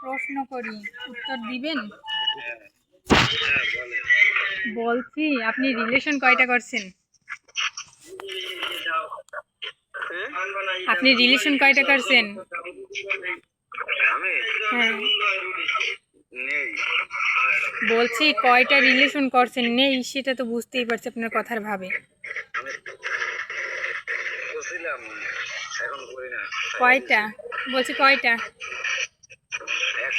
প্রশ্ন করি। উত্তর দিবেন? হ্যাঁ বলছি আপনি রিলেশন কয়টা করছেন? আপনি রিলেশন কয়টা করছেন? হ্যাঁ। বলছি কয়টা রিলেশন করছেন? নেই সেটা তো বুঝতেই পারছি আপনার কথার ভাবে। কয়টা? বলছি কয়টা?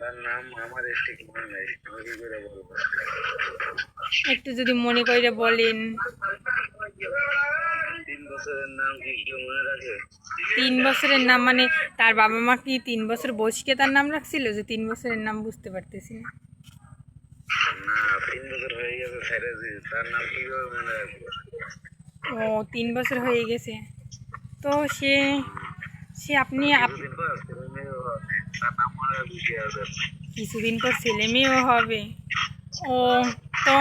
তার নাম আমার ঠিক মনে নাই। আমি কি করে বলব? একটু যদি মনে করে বলেন। তিন বছরের নাম কি কেউ মনে রাখে? তিন বছরের নাম মানে তার বাবা মা কি তিন বছর বয়সীকে তার নাম রাখছিল যে তিন বছরের নাম বুঝতে পারতেছি না? না তিন বছর হয়ে গেছে ছেড়ে দিয়েছি তার নাম কীভাবে মনে রাখব? ও তিন বছর হয়ে গেছে। তো সে সে আপনি কিছুদিন পর ছেলে মেয়েও হবে। ও, তো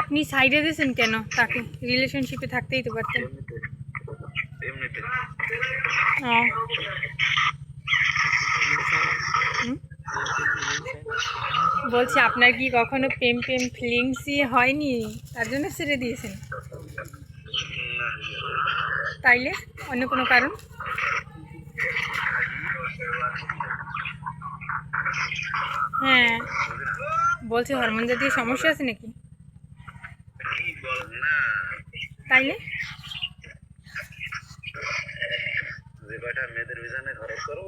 আপনি সাইডে দিয়েছেন কেন? তাকে রিলেশনশিপে থাকতেই তো পারতেন? বলছি, আপনার কি কখনো প্রেম প্রেম ফিলিংসই হয়নি? তার জন্য ছেড়ে দিয়েছেন। তাইলে অন্য কোনো কারণ? হ্যাঁ। বলছি হরমোন জাতীয় সমস্যা আছে নাকি? কি বল না তাইলে? যে কয়টা মেয়েদের বিছানে খরচ করব?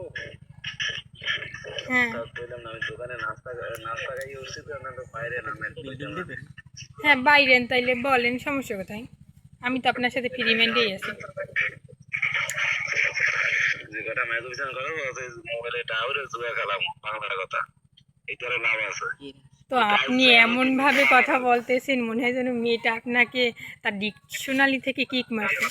হ্যাঁ। তা কইলাম না আমি দোকানে নাস্তা নাস্তা খাই উঠছি তো না তো বাইরে না বিল দেবেন হ্যাঁ বাইরেন তাইলে বলেন সমস্যা কোথায়? আমি তো আপনার সাথে ফ্রি মাইন্ডেই আছি। যে কয়টা মেয়েদের বিছানে করব মোবাইলে টাওয়ারে জুয়া খেলাম বাংলার কথা। এইটারও লাভ আছে। তো আপনি এমনভাবে কথা বলতেছেন মনে হয় যেন মেয়েটা আপনাকে তার ডিকশনারি থেকে কিক মারছে।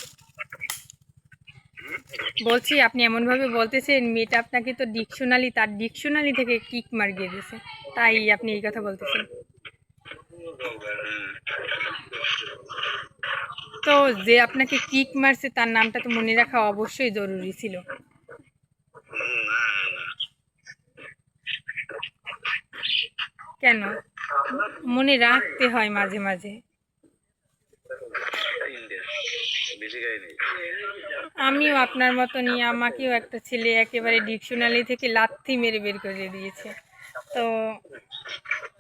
বলছি আপনি এমনভাবে বলতেছেন মেয়েটা আপনাকে তো ডিকশনারি তার ডিকশনারি থেকে কিক মার গিয়ে দিয়েছে। তাই আপনি এই কথা বলতেছেন। তো যে আপনাকে কিক মারছে তার নামটা তো মনে রাখা অবশ্যই জরুরি ছিল হুম, না না কেন? মনে রাখতে হয় মাঝে মাঝে। আমিও আপনার মতনই আমাকেও একটা ছেলে একেবারে ডিকশনারি থেকে লাথি মেরে বের করে দিয়েছে। তো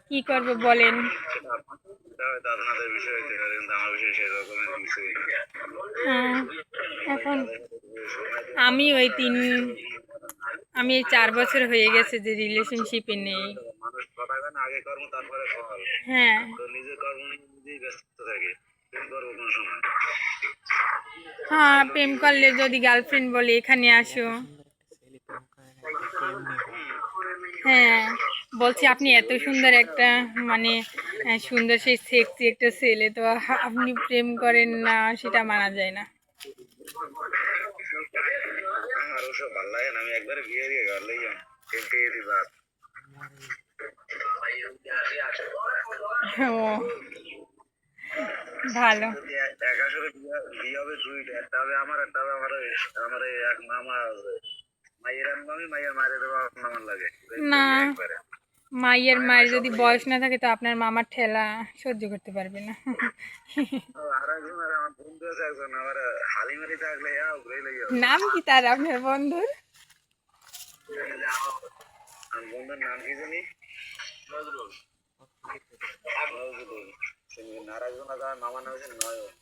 কি করব বলেন। হ্যাঁ, এখন আমি ওই তিন আমি চার বছর হয়ে গেছে যে রিলেশনশিপে নেই। আগে কর্ম তারপরে ফল। হ্যাঁ। তো নিজের কর্ম নিজেই ব্যস্ত থাকে। হ্যাঁ প্রেম করলে যদি গার্লফ্রেন্ড বলে এখানে আসো। হ্যাঁ বলছি আপনি এত সুন্দর একটা মানে সুন্দর সেই সেক্সি একটা ছেলে তো আপনি প্রেম করেন না সেটা মানা যায় না। আমার ওসব ভালো লাগে না আমি একবারে বিয়ে দিয়ে ঘর যাম খেলতে গেছি বাদ ও। ভালো। বিয়ে হবে? দুইটা একটা হবে আমার একটা হবে আমার এক মামা আছে। আমার লাগে। না। মাইয়ের মায়ের যদি বয়স না থাকে তো আপনার মামার ঠেলা সহ্য করতে পারবে না। নাম কি তার আপনার বন্ধুর? বন্ধুর নাম কি জানি? নজরুল আর একজন মামা নাম হচ্ছে নয়ন